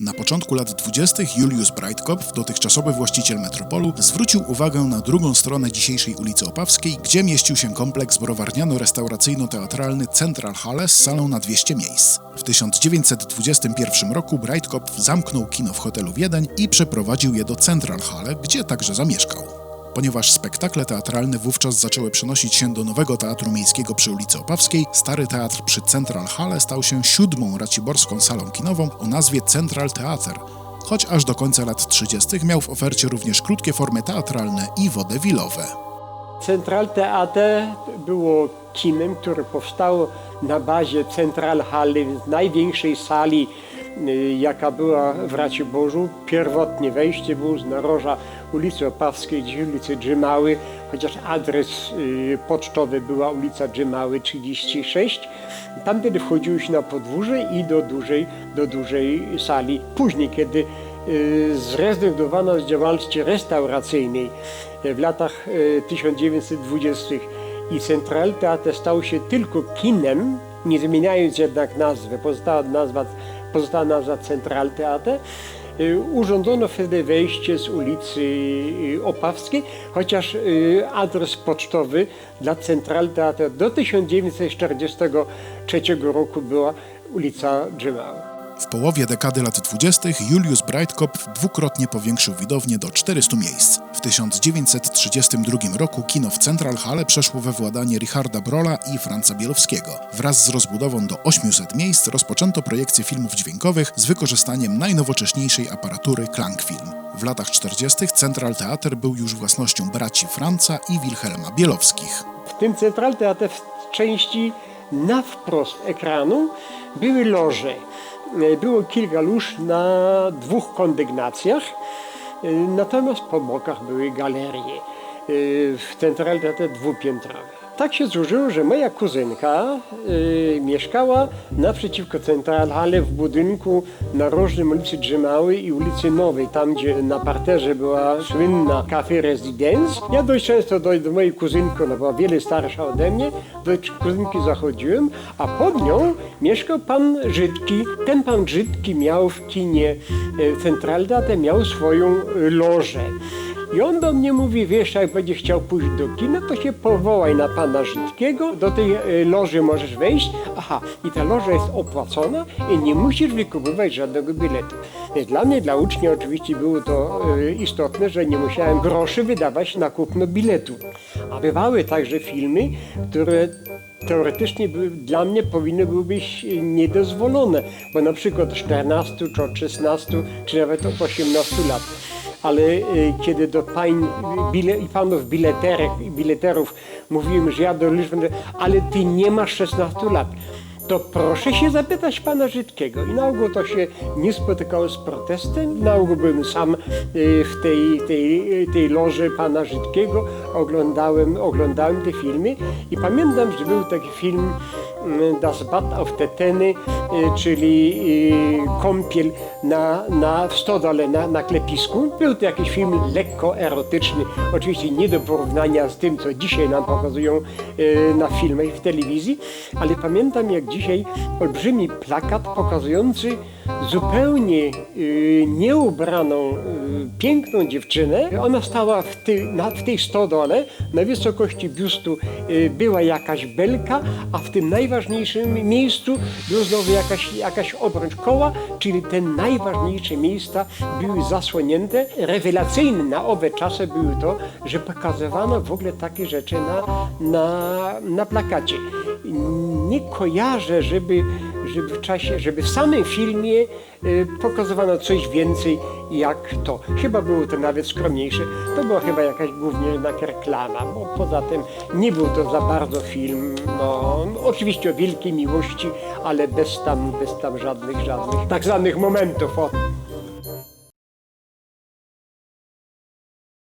Na początku lat 20. Julius Breitkopf, dotychczasowy właściciel Metropolu, zwrócił uwagę na drugą stronę dzisiejszej ulicy Opawskiej, gdzie mieścił się kompleks browarniano-restauracyjno-teatralny Central Halle z salą na 200 miejsc. W 1921 roku Breitkopf zamknął kino w hotelu Wiedeń i przeprowadził je do Central Halle, gdzie także zamieszkał. Ponieważ spektakle teatralne wówczas zaczęły przenosić się do nowego Teatru Miejskiego przy ulicy Opawskiej, Stary Teatr przy Central Halle stał się siódmą raciborską salą kinową o nazwie Central Theater, choć aż do końca lat 30. miał w ofercie również krótkie formy teatralne i wodewilowe. Central Theater było kinem, które powstało na bazie Central Halle, największej sali, jaka była w Raciborzu. Pierwotnie wejście było z naroża ulicy Opawskiej, dziś ulicy Drzymały, chociaż adres y, pocztowy była ulica Drzymały 36. Tam wtedy wchodziło się na podwórze i do dużej, do dużej sali. Później, kiedy y, zrezygnowano z działalności restauracyjnej y, w latach y, 1920 i Central Teatr stał się tylko kinem, nie zmieniając jednak nazwy, pozostała nazwa, pozostała nazwa Central Teatr, y, urządzono wtedy wejście z ulicy y, Opawskiej, chociaż y, adres pocztowy dla Central Teatr do 1943 roku była ulica Drzymała. W połowie dekady lat 20. Julius Breitkopf dwukrotnie powiększył widownię do 400 miejsc. W 1932 roku kino w Central Halle przeszło we władanie Richarda Brola i Franca Bielowskiego. Wraz z rozbudową do 800 miejsc rozpoczęto projekcję filmów dźwiękowych z wykorzystaniem najnowocześniejszej aparatury Klangfilm. W latach 40. Central Theater był już własnością braci Franca i Wilhelma Bielowskich. W tym Central Teatrze w części na wprost ekranu były loże. E, Było kilka lóż na dwóch kondygnacjach, e, natomiast po bokach były galerie. E, W Central Teatrze dwupiętrowe. Tak się złożyło, że moja kuzynka y, mieszkała naprzeciwko Central Halle w budynku narożnym ulicy Drzymałej i ulicy Nowej, tam gdzie na parterze była słynna Café Residence. Ja dość często do, do mojej kuzynki, ona była wiele starsza ode mnie, do kuzynki zachodziłem, a pod nią mieszkał pan Żydki. Ten pan Żydki miał w kinie y, Central Teatr, miał swoją y, lożę. I on do mnie mówi, wiesz, jak będzie chciał pójść do kina, to się powołaj na pana Żydkiego, do tej e, loży możesz wejść. Aha, i ta loża jest opłacona i nie musisz wykupywać żadnego biletu. E, Dla mnie, dla ucznia oczywiście było to e, istotne, że nie musiałem groszy wydawać na kupno biletu. A bywały także filmy, które teoretycznie dla mnie powinny były być niedozwolone, bo na przykład 14 czy od 16 czy nawet od 18 lat ale y, kiedy do pań bile, i panów bileterek, bileterów mówiłem, że ja do będę, ale ty nie masz 16 lat, to proszę się zapytać pana Żydkiego. I na ogół to się nie spotykało z protestem. Na ogół byłem sam y, w tej, tej, tej loży pana Żydkiego, oglądałem, oglądałem te filmy i pamiętam, że był taki film Das Bad auf der Tenne, y, czyli y, kąpiel na, na w stodole, na, na klepisku. Był to jakiś film lekko erotyczny, oczywiście nie do porównania z tym, co dzisiaj nam pokazują y, na filmach w telewizji, ale pamiętam jak dzisiaj olbrzymi plakat pokazujący zupełnie nieubraną, piękną dziewczynę. Ona stała w, ty, na, w tej stodole, na wysokości biustu była jakaś belka, a w tym najważniejszym miejscu była znowu jakaś, jakaś obrącz koła, czyli te najważniejsze miejsca były zasłonięte. Rewelacyjne na owe czasy były to, że pokazywano w ogóle takie rzeczy na, na, na plakacie. Nie kojarzę, żeby, żeby w czasie, żeby w samym filmie y, pokazywano coś więcej jak to. Chyba było to nawet skromniejsze. To była chyba jakaś głównie jednak reklama, bo poza tym nie był to za bardzo film, no oczywiście o wielkiej miłości, ale bez tam, bez tam żadnych, żadnych tak zwanych momentów. O.